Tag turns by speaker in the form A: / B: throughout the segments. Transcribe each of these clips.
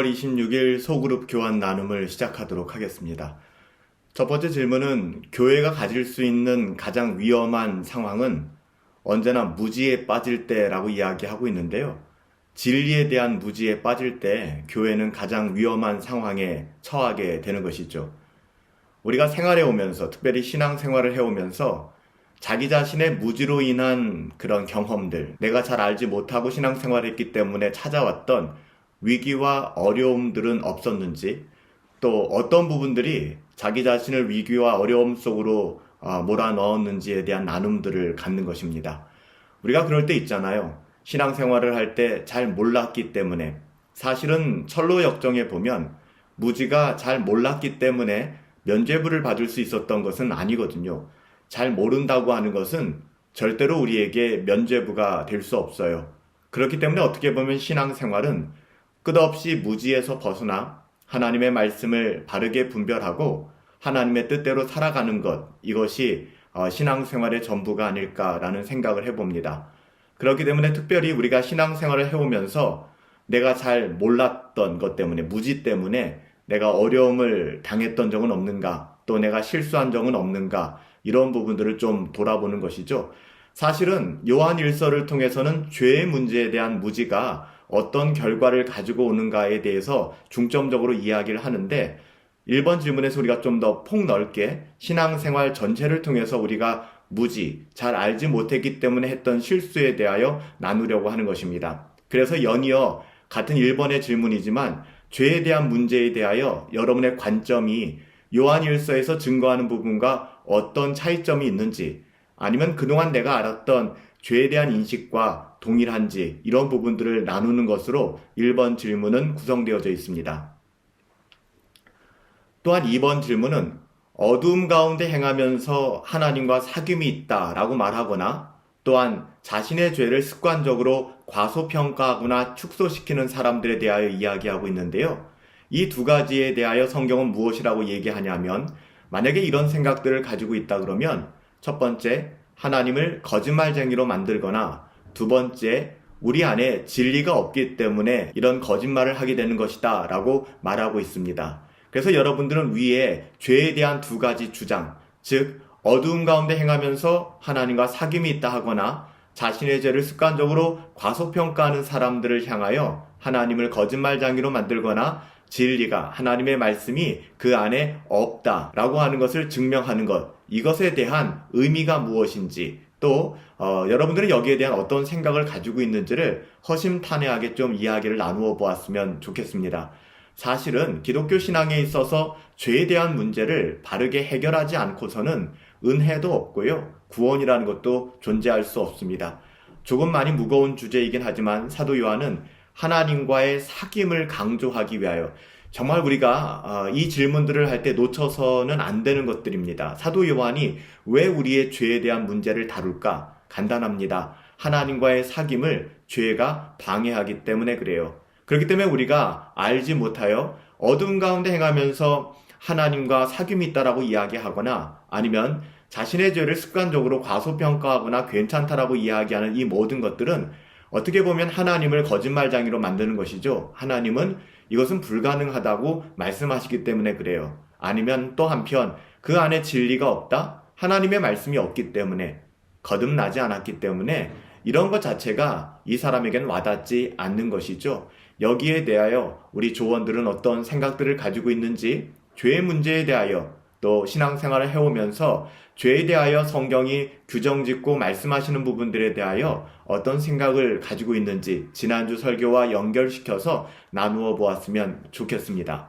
A: 5월 26일 소그룹 교환 나눔을 시작하도록 하겠습니다. 첫 번째 질문은 교회가 가질 수 있는 가장 위험한 상황은 언제나 무지에 빠질 때라고 이야기하고 있는데요. 진리에 대한 무지에 빠질 때 교회는 가장 위험한 상황에 처하게 되는 것이죠. 우리가 생활해 오면서, 특별히 신앙 생활을 해 오면서 자기 자신의 무지로 인한 그런 경험들, 내가 잘 알지 못하고 신앙 생활을 했기 때문에 찾아왔던 위기와 어려움들은 없었는지, 또 어떤 부분들이 자기 자신을 위기와 어려움 속으로 어, 몰아 넣었는지에 대한 나눔들을 갖는 것입니다. 우리가 그럴 때 있잖아요. 신앙생활을 할 때 잘 몰랐기 때문에 사실은 철로 역정에 보면 무지가 잘 몰랐기 때문에 면죄부를 받을 수 있었던 것은 아니거든요. 잘 모른다고 하는 것은 절대로 우리에게 면죄부가 될 수 없어요. 그렇기 때문에 어떻게 보면 신앙생활은 끝없이 무지에서 벗어나 하나님의 말씀을 바르게 분별하고 하나님의 뜻대로 살아가는 것, 이것이 어, 신앙생활의 전부가 아닐까라는 생각을 해봅니다. 그렇기 때문에 특별히 우리가 신앙생활을 해오면서 내가 잘 몰랐던 것 때문에, 무지 때문에 내가 어려움을 당했던 적은 없는가, 또 내가 실수한 적은 없는가, 이런 부분들을 좀 돌아보는 것이죠. 사실은 요한 일서를 통해서는 죄의 문제에 대한 무지가 어떤 결과를 가지고 오는가에 대해서 중점적으로 이야기를 하는데 1번 질문에서 우리가 좀 더 폭넓게 신앙생활 전체를 통해서 우리가 무지, 잘 알지 못했기 때문에 했던 실수에 대하여 나누려고 하는 것입니다. 그래서 연이어 같은 1번의 질문이지만 죄에 대한 문제에 대하여 여러분의 관점이 요한일서에서 증거하는 부분과 어떤 차이점이 있는지 아니면 그동안 내가 알았던 죄에 대한 인식과 동일한지 이런 부분들을 나누는 것으로 1번 질문은 구성되어져 있습니다. 또한 2번 질문은 어두움 가운데 행하면서 하나님과 사귐이 있다 라고 말하거나 또한 자신의 죄를 습관적으로 과소평가하거나 축소시키는 사람들에 대하여 이야기하고 있는데요. 이 두 가지에 대하여 성경은 무엇이라고 얘기하냐면 만약에 이런 생각들을 가지고 있다 그러면 첫 번째 하나님을 거짓말쟁이로 만들거나 두 번째 우리 안에 진리가 없기 때문에 이런 거짓말을 하게 되는 것이다 라고 말하고 있습니다. 그래서 여러분들은 위에 죄에 대한 두 가지 주장, 즉 어두운 가운데 행하면서 하나님과 사귐이 있다 하거나 자신의 죄를 습관적으로 과소평가하는 사람들을 향하여 하나님을 거짓말장이로 만들거나 진리가 하나님의 말씀이 그 안에 없다라고 하는 것을 증명하는 것 이것에 대한 의미가 무엇인지 또 어, 여러분들은 여기에 대한 어떤 생각을 가지고 있는지를 허심탄회하게 좀 이야기를 나누어 보았으면 좋겠습니다. 사실은 기독교 신앙에 있어서 죄에 대한 문제를 바르게 해결하지 않고서는 은혜도 없고요. 구원이라는 것도 존재할 수 없습니다. 조금 많이 무거운 주제이긴 하지만 사도 요한은 하나님과의 사귐을 강조하기 위하여 정말 우리가 어, 이 질문들을 할 때 놓쳐서는 안 되는 것들입니다. 사도 요한이 왜 우리의 죄에 대한 문제를 다룰까? 간단합니다. 하나님과의 사귐을 죄가 방해하기 때문에 그래요. 그렇기 때문에 우리가 알지 못하여 어둠 가운데 행하면서 하나님과 사귐이 있다라고 이야기하거나 아니면 자신의 죄를 습관적으로 과소평가하거나 괜찮다라고 이야기하는 이 모든 것들은 어떻게 보면 하나님을 거짓말장이로 만드는 것이죠. 하나님은 이것은 불가능하다고 말씀하시기 때문에 그래요. 아니면 또 한편 그 안에 진리가 없다? 하나님의 말씀이 없기 때문에 거듭나지 않았기 때문에 이런 것 자체가 이 사람에겐 와닿지 않는 것이죠. 여기에 대하여 우리 조원들은 어떤 생각들을 가지고 있는지 죄의 문제에 대하여 또 신앙생활을 해오면서 죄에 대하여 성경이 규정 짓고 말씀하시는 부분들에 대하여 어떤 생각을 가지고 있는지 지난주 설교와 연결시켜서 나누어 보았으면 좋겠습니다.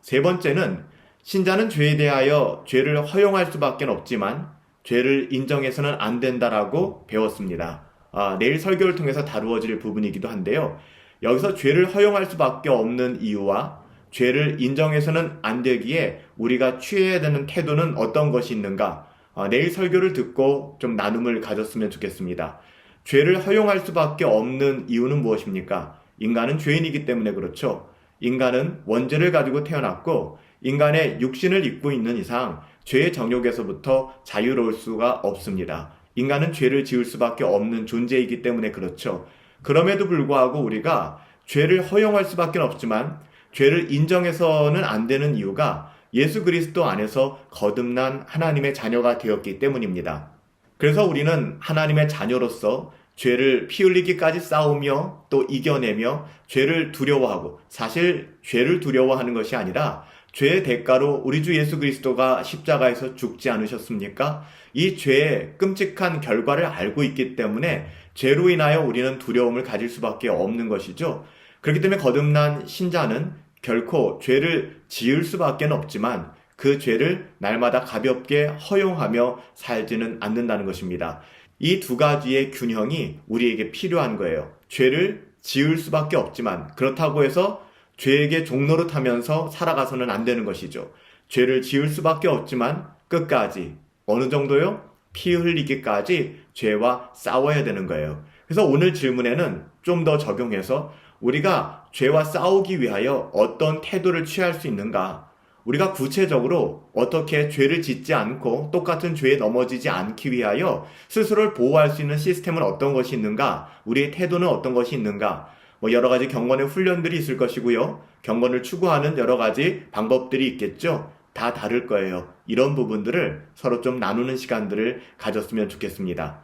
A: 세 번째는 신자는 죄에 대하여 죄를 허용할 수밖에 없지만 죄를 인정해서는 안 된다라고 배웠습니다. 아, 내일 설교를 통해서 다루어질 부분이기도 한데요. 여기서 죄를 허용할 수밖에 없는 이유와 죄를 인정해서는 안 되기에 우리가 취해야 되는 태도는 어떤 것이 있는가? 어, 내일 설교를 듣고 좀 나눔을 가졌으면 좋겠습니다. 죄를 허용할 수밖에 없는 이유는 무엇입니까? 인간은 죄인이기 때문에 그렇죠. 인간은 원죄를 가지고 태어났고 인간의 육신을 입고 있는 이상 죄의 정욕에서부터 자유로울 수가 없습니다. 인간은 죄를 지을 수밖에 없는 존재이기 때문에 그렇죠. 그럼에도 불구하고 우리가 죄를 허용할 수밖에 없지만 죄를 인정해서는 안 되는 이유가 예수 그리스도 안에서 거듭난 하나님의 자녀가 되었기 때문입니다. 그래서 우리는 하나님의 자녀로서 죄를 피 흘리기까지 싸우며 또 이겨내며 죄를 두려워하고 사실 죄를 두려워하는 것이 아니라 죄의 대가로 우리 주 예수 그리스도가 십자가에서 죽지 않으셨습니까? 이 죄의 끔찍한 결과를 알고 있기 때문에 죄로 인하여 우리는 두려움을 가질 수밖에 없는 것이죠. 그렇기 때문에 거듭난 신자는 결코 죄를 지을 수밖에 없지만 그 죄를 날마다 가볍게 허용하며 살지는 않는다는 것입니다. 이 두 가지의 균형이 우리에게 필요한 거예요. 죄를 지을 수밖에 없지만 그렇다고 해서 죄에게 종로를 타면서 살아가서는 안 되는 것이죠. 죄를 지을 수밖에 없지만 끝까지 어느 정도요? 피 흘리기까지 죄와 싸워야 되는 거예요. 그래서 오늘 질문에는 좀 더 적용해서 우리가 죄와 싸우기 위하여 어떤 태도를 취할 수 있는가? 우리가 구체적으로 어떻게 죄를 짓지 않고 똑같은 죄에 넘어지지 않기 위하여 스스로를 보호할 수 있는 시스템은 어떤 것이 있는가? 우리의 태도는 어떤 것이 있는가? 뭐 여러 가지 경건의 훈련들이 있을 것이고요. 경건을 추구하는 여러 가지 방법들이 있겠죠. 다 다를 거예요. 이런 부분들을 서로 좀 나누는 시간들을 가졌으면 좋겠습니다.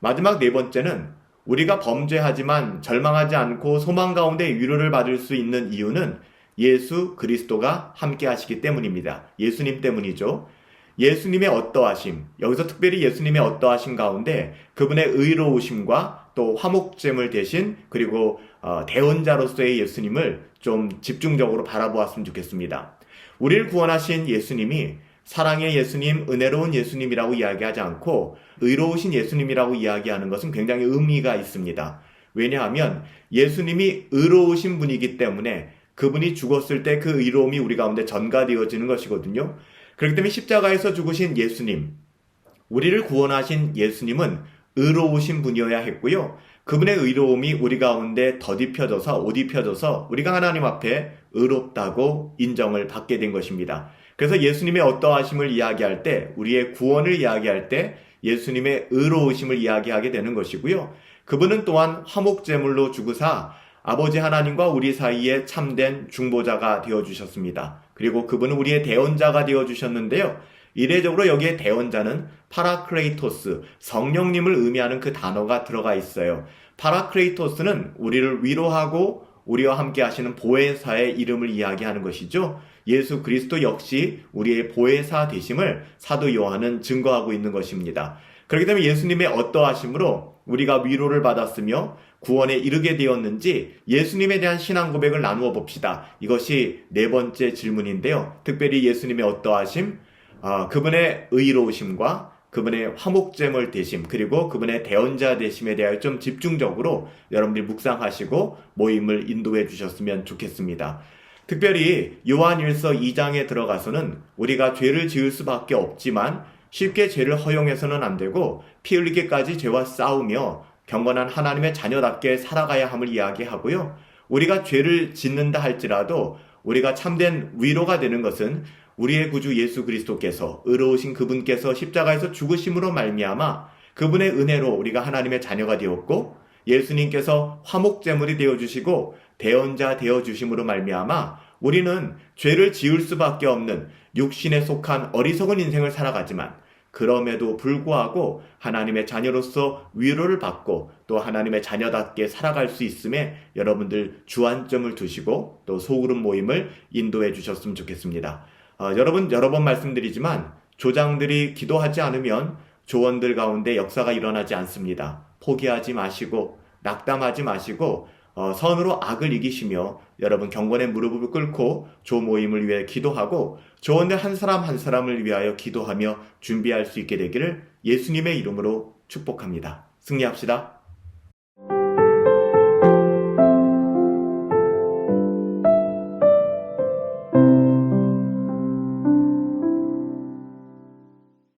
A: 마지막 네 번째는 우리가 범죄하지만 절망하지 않고 소망 가운데 위로를 받을 수 있는 이유는 예수 그리스도가 함께 하시기 때문입니다. 예수님 때문이죠. 예수님의 어떠하심, 여기서 특별히 예수님의 어떠하심 가운데 그분의 의로우심과 또 화목제물 대신 그리고 어, 대언자로서의 예수님을 좀 집중적으로 바라보았으면 좋겠습니다. 우리를 구원하신 예수님이 사랑의 예수님, 은혜로운 예수님이라고 이야기하지 않고 의로우신 예수님이라고 이야기하는 것은 굉장히 의미가 있습니다. 왜냐하면 예수님이 의로우신 분이기 때문에 그분이 죽었을 때 그 의로움이 우리 가운데 전가되어지는 것이거든요. 그렇기 때문에 십자가에서 죽으신 예수님, 우리를 구원하신 예수님은 의로우신 분이어야 했고요. 그분의 의로움이 우리 가운데 덧입혀져서 옷 입혀져서 우리가 하나님 앞에 의롭다고 인정을 받게 된 것입니다. 그래서 예수님의 어떠하심을 이야기할 때 우리의 구원을 이야기할 때 예수님의 의로우심을 이야기하게 되는 것이고요. 그분은 또한 화목제물로 죽으사 아버지 하나님과 우리 사이에 참된 중보자가 되어 주셨습니다. 그리고 그분은 우리의 대언자가 되어 주셨는데요. 이례적으로 여기에 대언자는 파라크레이토스, 성령님을 의미하는 그 단어가 들어가 있어요. 파라크레이토스는 우리를 위로하고 우리와 함께 하시는 보혜사의 이름을 이야기하는 것이죠. 예수 그리스도 역시 우리의 보혜사 되심을 사도 요한은 증거하고 있는 것입니다. 그렇기 때문에 예수님의 어떠하심으로 우리가 위로를 받았으며 구원에 이르게 되었는지 예수님에 대한 신앙 고백을 나누어 봅시다. 이것이 네 번째 질문인데요. 특별히 예수님의 어떠하심, 어, 그분의 의로우심과 그분의 화목제물 되심 그리고 그분의 대언자 되심에 대하여 좀 집중적으로 여러분들이 묵상하시고 모임을 인도해 주셨으면 좋겠습니다. 특별히 요한일서 2장에 들어가서는 우리가 죄를 지을 수밖에 없지만 쉽게 죄를 허용해서는 안 되고 피 흘리기까지 죄와 싸우며 경건한 하나님의 자녀답게 살아가야 함을 이야기하고요. 우리가 죄를 짓는다 할지라도 우리가 참된 위로가 되는 것은 우리의 구주 예수 그리스도께서 의로우신 그분께서 십자가에서 죽으심으로 말미암아 그분의 은혜로 우리가 하나님의 자녀가 되었고 예수님께서 화목 제물이 되어 주시고 대언자 되어 주심으로 말미암아 우리는 죄를 지을 수밖에 없는 육신에 속한 어리석은 인생을 살아가지만 그럼에도 불구하고 하나님의 자녀로서 위로를 받고 또 하나님의 자녀답게 살아갈 수 있음에 여러분들 주안점을 두시고 또 소그룹 모임을 인도해 주셨으면 좋겠습니다. 어, 여러분 여러 번 말씀드리지만 조장들이 기도하지 않으면 조원들 가운데 역사가 일어나지 않습니다. 포기하지 마시고 낙담하지 마시고 어, 선으로 악을 이기시며 여러분 경건의 무릎을 꿇고 조 모임을 위해 기도하고 조원들 한 사람 한 사람을 위하여 기도하며 준비할 수 있게 되기를 예수님의 이름으로 축복합니다. 승리합시다.